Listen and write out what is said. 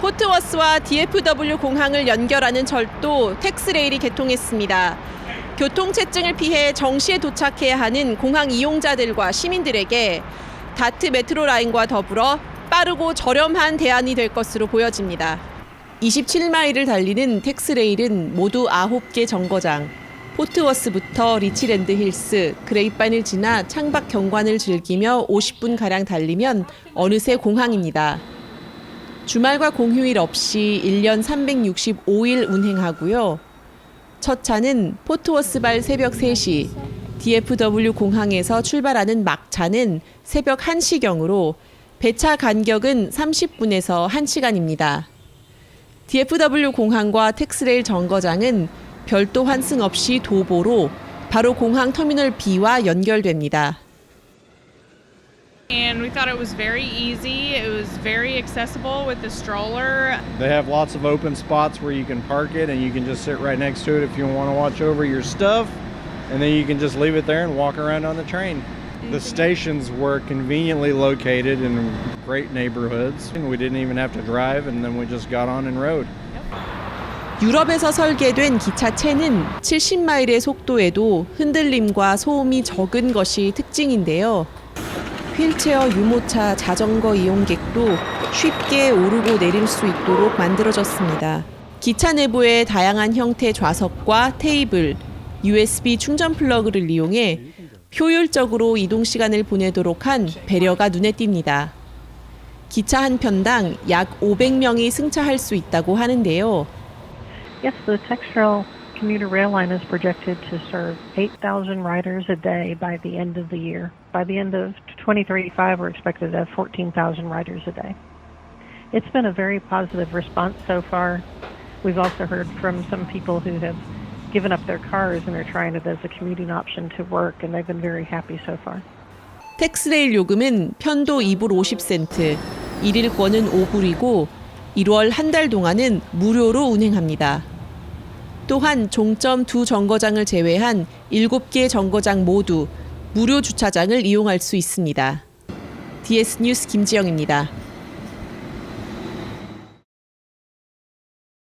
포트워스와 DFW 공항을 연결하는 철도 텍스레일이 개통했습니다. 교통체증을 피해 정시에 도착해야 하는 공항 이용자들과 시민들에게 다트 메트로 라인과 더불어 빠르고 저렴한 대안이 될 것으로 보여집니다. 27마일을 달리는 텍스레일은 모두 9개 정거장, 포트워스부터 리치랜드 힐스, 그레이반을 지나 창밖 경관을 즐기며 50분가량 달리면 어느새 공항입니다. 주말과 공휴일 없이 1년 365일 운행하고요. 첫 차는 포트워스발 새벽 3시, DFW 공항에서 출발하는 막차는 새벽 1시경으로 배차 간격은 30분에서 1시간입니다. DFW 공항과 텍스레일 정거장은 별도 환승 없이 도보로 바로 공항 터미널 B와 연결됩니다. and we thought it was very easy. It was very accessible with the stroller. They have lots of open spots where you can park it and you can just sit right next to it if you want to watch over your stuff. And then you can just leave it there and walk around on the train. The stations were conveniently located in great neighborhoods. And we didn't even have to drive, and then we just got on and rode. 유럽에서 설계된 기차체는 70마일의 속도에도 흔들림과 소음이 적은 것이 특징인데요. 휠체어, 유모차, 자전거 이용객도 쉽게 오르고 내릴 수 있도록 만들어졌습니다. 기차 내부의 다양한 형태 좌석과 테이블, USB 충전 플러그를 이용해 효율적으로 이동 시간을 보내도록 한 배려가 눈에 띕니다. 기차 한 편당 약 500명이 승차할 수 있다고 하는데요. Yes, the Textrail commuter rail line is projected to serve 8,000 riders a day by the end of the year. By the end of 2035, we're expected to have 14,000 riders a day. It's been a very positive response so far. We've also heard from some people who have given up their cars and are trying it as a commuting option to work, and they've been very happy so far. 텍스레일 요금은 편도 2불 50센트, 일일권은 5불이고 1월 한 달 동안은 무료로 운행합니다. 또한 종점 두 정거장을 제외한 7개 정거장 모두 무료 주차장을 이용할 수 있습니다. DS 뉴스 김지영입니다.